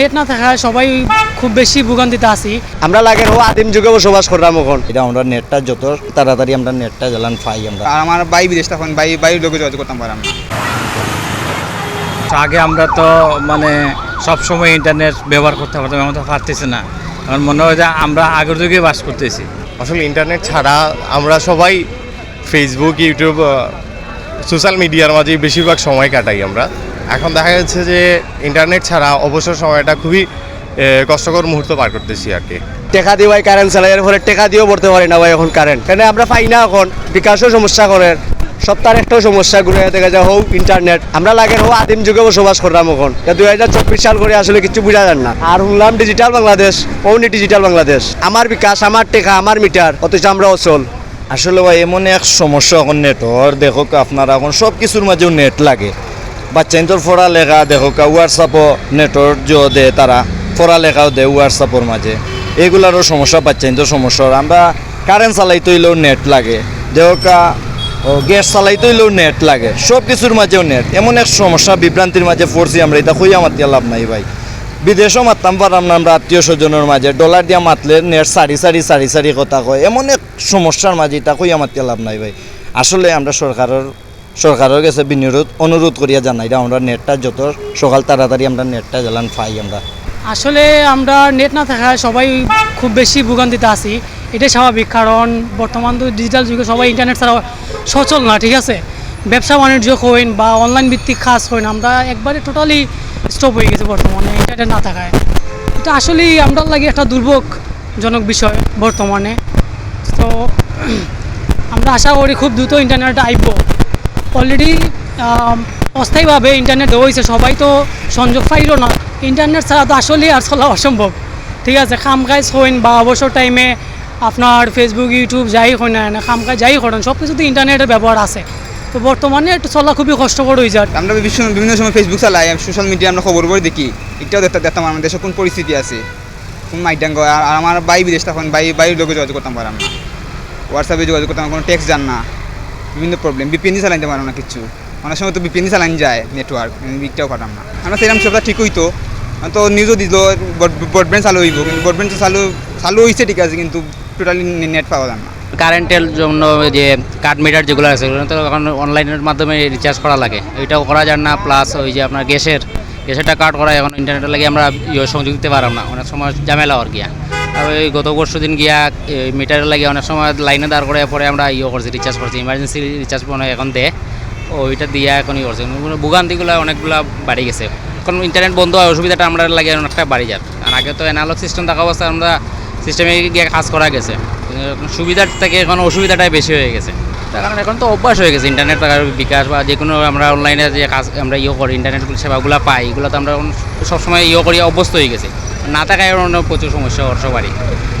Net না থাকায় সবাই খুব বেশি ভোগান্তিতে আছি। আমরা লাগে ও আদিম যুগে বসবাস করলাম এখন। এটা আমরা নেটটা যত তাড়াতাড়ি আমরা নেটটা জ্বালান পাই আমরা। আর আমার বাই বিদেশ তখন বাই বাইরের লোকে যোগাযোগ করতাম পারলাম না আগে আমরা তো মানে সব সময় ইন্টারনেট ব্যবহার করতে পারতাম এখন তো পারতেছি না। আমার মনে হয় যে আমরা আগের যুগে বাস করতেছি। আসলে ইন্টারনেট ছাড়া আমরা সবাই ফেসবুক ইউটিউব সোশ্যাল মিডিয়ার মাঝে বেশিরভাগ সময় কাটাই আমরা। এখন দেখা যাচ্ছে যে ইন্টারনেট ছাড়া অবসর সময়টা খুবই কষ্টকর মুহূর্ত পার করতেছি আর কি। টেকা দিয়ে ভাই কারেন্ট চালাই এর ফলে টেকা দিয়েও পড়তে পারি না ভাই এখন কারেন্ট কেন আমরা পাই না এখন বিকাশও সমস্যা করে সপ্তাহের একটাও সমস্যা ঘুরে দেখা যায় হোক ইন্টারনেট আমরা লাগে হোক আদিম যুগে বসবাস করলাম এখন। দুই হাজার চব্বিশ সাল করে আসলে কিছু বোঝা যান না। আর শুনলাম ডিজিটাল বাংলাদেশ পৌনি ডিজিটাল বাংলাদেশ। আমার বিকাশ আমার টেকা আমার মিটার অথচ আমরা অচল। আসলে ভাই এমন এক সমস্যা এখন নেটর দেখো আপনারা এখন সব কিছুর মাঝেও নেট লাগে। বাচ্চাইন্তর লেখা দেখো হোয়াটসঅ্যাপও নেটর জ দে তারা পড়ালেখাও দে হোয়াটসঅ্যাপের মাঝে এগুলারও সমস্যা বাচ্চাইন্তর সমস্যা। আমরা কারেন্ট চালাইতে হইলেও নেট লাগে। দেহকা গ্যাস চালাইতে হইলেও নেট লাগে। সব কিছুর মাঝেও নেট এমন এক সমস্যা বিভ্রান্তির মাঝে পড়ছি আমরা এটা খুঁজে আমার লাভ নাই ভাই। বিদেশও মারতাম পারলাম না আমরা আত্মীয় স্বজনের মাঝে ডলার দিয়া মাতলে নেট সারি সারি সারি সারি কথা কয়। এমন এক সমস্যার মাঝে এটা কই আমার লাভ নাই ভাই। আসলে আমরা সরকারের সরকারের কাছে বিনিয়োগ অনুরোধ করিয়া জানাই যে আমরা নেটটা যত সকাল তাড়াতাড়ি আমরা নেটটা জ্বালান পাই আমরা। আসলে আমরা নেট না থাকায় সবাই খুব বেশি ভোগান্তিতে আছি। এটাই স্বাভাবিক, কারণ বর্তমান তো ডিজিটাল যুগে সবাই ইন্টারনেট ছাড়া সচল না, ঠিক আছে? ব্যবসা, বাণিজ্য হইন বা অনলাইন ভিত্তিক কাজ হইন আমরা একবারে টোটালি স্টপ হয়ে গেছে বর্তমানে ইন্টারনেট না থাকায়। এটা আসলেই আমরা লাগে একটা দুর্ভোগজনক বিষয় বর্তমানে। তো, আমরা আশা করি খুব দ্রুত ইন্টারনেট আইব। অলরেডি অস্থায়ীভাবে ইন্টারনেট দেওয়া হয়েছে। সবাই তো সংযোগ পাইল না। ইন্টারনেট ছাড়া তো আসলেই আর চলা অসম্ভব। ঠিক আছে খাম কাজ হইন বা অবসর টাইমে আপনার ফেসবুক ইউটিউব যাই হয় না খাম কাজ যাই করেন সব কিছুতে ইন্টারনেটের ব্যবহার আছে। তো বর্তমানে একটু চলা খুবই কষ্টকর হয়ে যায় আমরা বিভিন্ন সময় ফেসবুক চালাই সোশ্যাল মিডিয়া আমরা খবর করে দেখি। এটাও দেখতে, দেখতাম আমার দেশে কোন পরিস্থিতি আছে? কোন মাইডাঙ্গ, আর আমার বাই বিদেশ তখন বাই বাইরের লোকে যোগাযোগ করতাম পারলাম না। হোয়াটসঅ্যাপে যোগাযোগ করতাম, কোনো টেক্সট জান না। বিভিন্ন প্রবলেম বিপিএন চালাইতে পারলাম না কিছু। অনেক সময় তো বিপিএন চালান যায় নেটওয়ার্ক বিকটাও পাঠাম না। আমরা সেরকম সবটা ঠিক হইতো তো। নিউজও দিত ব্রডব্যান্ড চালু হইব, কিন্তু ব্রডব্যান্ড চালু চালু হয়েছে ঠিক আছে, কিন্তু টোটালি নেট পাওয়া যায় না। কারেন্টের জন্য যে কার্ড মিটার যেগুলো আছে তো এখন অনলাইনের মাধ্যমে রিচার্জ করা লাগে। এটাও করা যায় না প্লাস ওই যে আপনার গ্যাসের গ্যাসেরটা কার্ড করা, এখন ইন্টারনেটের লাগে আমরা ইয়ে সংযোগ দিতে পারলাম না। অনেক সময় ঝামেলা আর গিয়া ওই গত পরশু দিন গিয়া মিটারের লাগে অনেক সময় লাইনে দাঁড় করে পরে আমরা ইয়ে করছি রিচার্জ করছি ইমার্জেন্সি রিচার্জ মনে এখন দেয় ওইটা দিয়া এখন ইয়ে করছে। ভোগান্তিগুলো অনেকগুলো বাড়ি গেছে। এখন ইন্টারনেট বন্ধ হয় অসুবিধাটা আমরা লাগে অনেকটা বাড়ি যাক আর আগে তো অ্যানালগ সিস্টেম থাকা অবস্থায় আমরা সিস্টেমে গিয়ে কাজ করা গেছে। সুবিধার থেকে এখন অসুবিধাটাই বেশি হয়ে গেছে। তার কারণ এখন তো অভ্যাস হয়ে গেছে। ইন্টারনেট থাকার বিকাশ বা যে কোনো আমরা অনলাইনে যে কাজ আমরা ইয়ে করি ইন্টারনেট সেবাগুলো পাই, এগুলো তো আমরা সবসময় ইয়ে করি অভ্যস্ত হয়ে গেছে। না থাকায় প্রচুর সমস্যা সবারই।